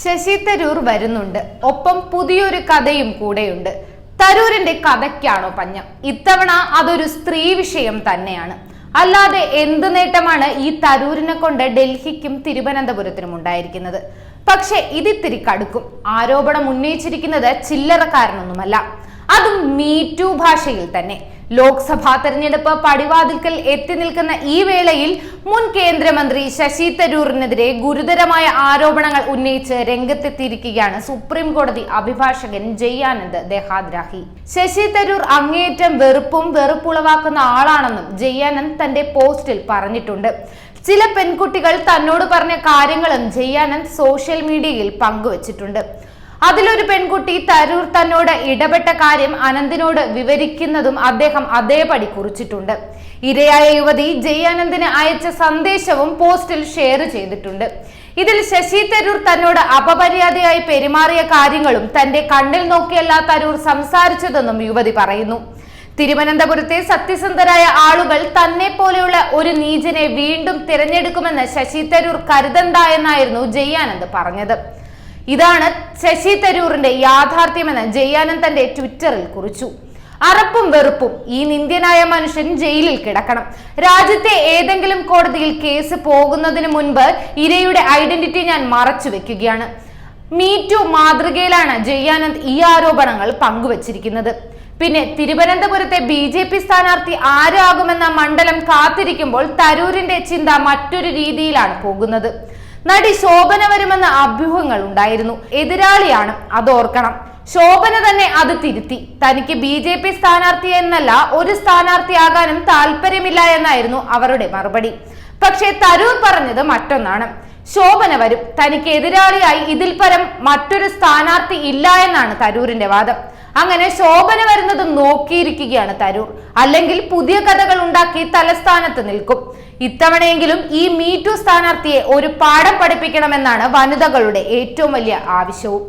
ശശി തരൂർ വരുന്നുണ്ട്. ഒപ്പം പുതിയൊരു കഥയും കൂടെയുണ്ട്. തരൂരിന്റെ കഥയ്ക്കാണോ പഞ്ഞം? ഇത്തവണ അതൊരു സ്ത്രീ വിഷയം തന്നെയാണ്. അല്ലാതെ എന്ത് നേട്ടമാണ് ഈ തരൂരിനെ കൊണ്ട് ഡൽഹിക്കും തിരുവനന്തപുരത്തിനും ഉണ്ടായിരിക്കുന്നത്? പക്ഷെ ഇതിത്തിരി കടുക്കും. ആരോപണം ഉന്നയിച്ചിരിക്കുന്നത് ചില്ലറക്കാരനൊന്നുമല്ല. അതും മീറ്റു ഭാഷയിൽ തന്നെ. ലോക്സഭാ തെരഞ്ഞെടുപ്പ് പടിവാതിൽക്കൽ എത്തി നിൽക്കുന്ന ഈ വേളയിൽ മുൻ കേന്ദ്രമന്ത്രി ശശി തരൂറിനെതിരെ ഗുരുതരമായ ആരോപണങ്ങൾ ഉന്നയിച്ച് രംഗത്തെത്തിയിരിക്കുകയാണ് സുപ്രീം കോടതി അഭിഭാഷകൻ ജയാനന്ദ് ദേഹാദ്രാഹി. ശശി തരൂർ അങ്ങേയറ്റം വെറുപ്പും വെറുപ്പുളവാക്കുന്ന ആളാണെന്നും ജയാനന്ദ് തന്റെ പോസ്റ്റിൽ പറഞ്ഞിട്ടുണ്ട്. ചില പെൺകുട്ടികൾ തന്നോട് പറഞ്ഞ കാര്യങ്ങളും ജയാനന്ദ് സോഷ്യൽ മീഡിയയിൽ പങ്കുവച്ചിട്ടുണ്ട്. അതിലൊരു പെൺകുട്ടി തരൂർ തന്നോട് ഇടപെട്ട കാര്യം അനന്തിനോട് വിവരിക്കുന്നതും അദ്ദേഹം അതേപടി കുറിച്ചിട്ടുണ്ട്. ഇരയായ യുവതി ജയാനന്ദിന് അയച്ച സന്ദേശവും പോസ്റ്റിൽ ഷെയർ ചെയ്തിട്ടുണ്ട്. ഇതിൽ ശശി തരൂർ തന്നോട് അപമര്യാദയായി പെരുമാറിയ കാര്യങ്ങളും തന്റെ കണ്ണിൽ നോക്കിയല്ല തരൂർ സംസാരിച്ചതെന്നും യുവതി പറയുന്നു. തിരുവനന്തപുരത്തെ സത്യസന്ധരായ ആളുകൾ തന്നെ പോലെയുള്ള ഒരു നീചനെ വീണ്ടും തിരഞ്ഞെടുക്കുമെന്ന് ശശി തരൂർ കരുതണ്ട എന്നായിരുന്നു ജയാനന്ദ് പറഞ്ഞത്. ഇതാണ് ശശി തരൂറിന്റെ യാഥാർത്ഥ്യമെന്ന് ജയാനന്ദ് തന്റെ ട്വിറ്ററിൽ കുറിച്ചു. അറപ്പും വെറുപ്പും ഈ നിന്ദ്യനായ മനുഷ്യൻ ജയിലിൽ കിടക്കണം. രാജ്യത്തെ ഏതെങ്കിലും കോടതിയിൽ കേസ് പോകുന്നതിന് മുൻപ് ഇരയുടെ ഐഡന്റിറ്റി ഞാൻ മറച്ചു വെക്കുകയാണ്. ടു മാതൃകയിലാണ് ജയാനന്ദ് ഈ ആരോപണങ്ങൾ പങ്കുവച്ചിരിക്കുന്നത്. പിന്നെ തിരുവനന്തപുരത്തെ ബി ജെ പി സ്ഥാനാർത്ഥി ആരാകുമെന്ന മണ്ഡലം കാത്തിരിക്കുമ്പോൾ തരൂരിന്റെ ചിന്ത മറ്റൊരു രീതിയിലാണ് പോകുന്നത്. നടി ശോഭന വരുമെന്ന അഭ്യൂഹങ്ങൾ ഉണ്ടായിരുന്നു. എതിരാളിയാണ് അതോർക്കണം ശോഭന തന്നെ അത് തിരുത്തി. തനിക്ക് ബി ജെ പി സ്ഥാനാർത്ഥി എന്നല്ല ഒരു സ്ഥാനാർത്ഥിയാകാനും താല്പര്യമില്ല എന്നായിരുന്നു അവരുടെ മറുപടി. പക്ഷേ തരൂർ പറഞ്ഞത് മറ്റൊന്നാണ്. ശോഭന വരും. തനിക്ക് എതിരാളിയായി ഇതിൽ പരം മറ്റൊരു സ്ഥാനാർത്ഥി ഇല്ല എന്നാണ് തരൂരിന്റെ വാദം. അങ്ങനെ ശോഭന വരുന്നത് നോക്കിയിരിക്കുകയാണ് തരൂർ. അല്ലെങ്കിൽ പുതിയ കഥകൾ ഉണ്ടാക്കി തലസ്ഥാനത്ത് നിൽക്കും. ഇത്തവണയെങ്കിലും ഈ മീറ്റു സ്ഥാനാർത്ഥിയെ ഒരു പാഠം പഠിപ്പിക്കണമെന്നാണ് വനിതകളുടെ ഏറ്റവും വലിയ ആവശ്യവും.